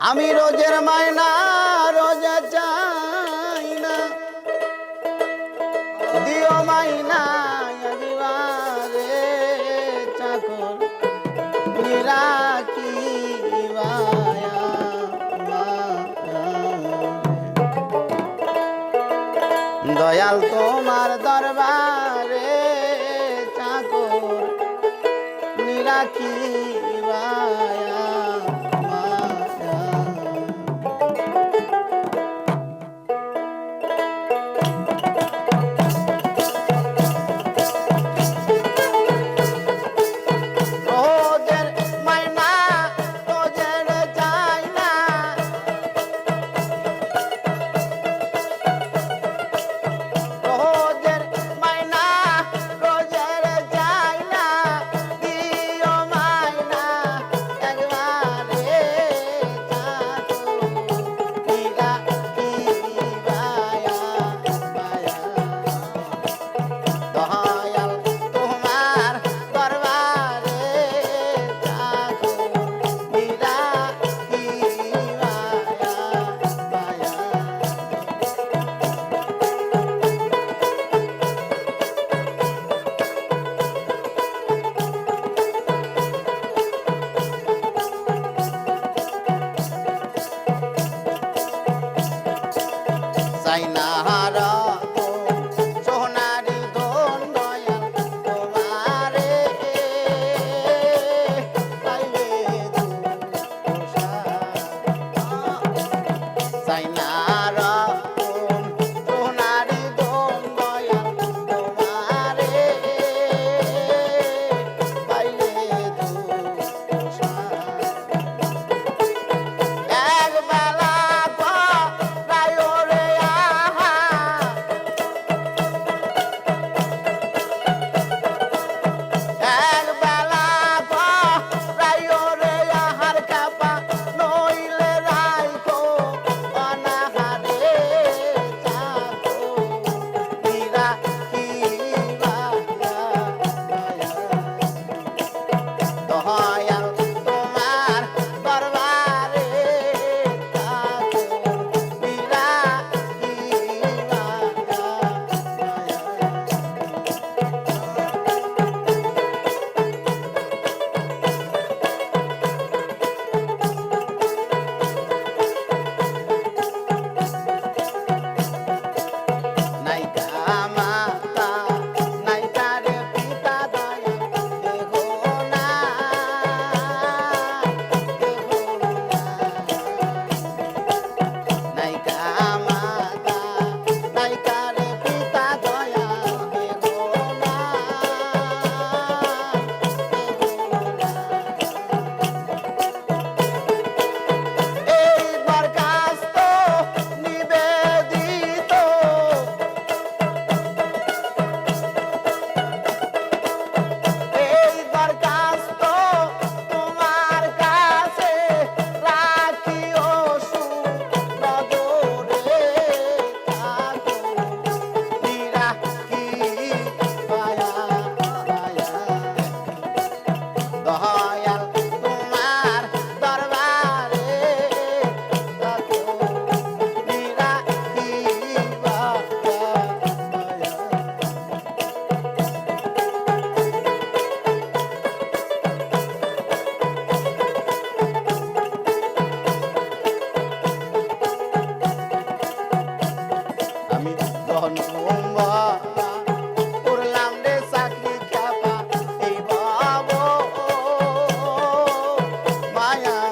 আমি রোজের মাইনা রোজা চাই না। দিও মাইনা চাকর। দয়াল তোমার দরবারে চাকর। নিরাকি Maya.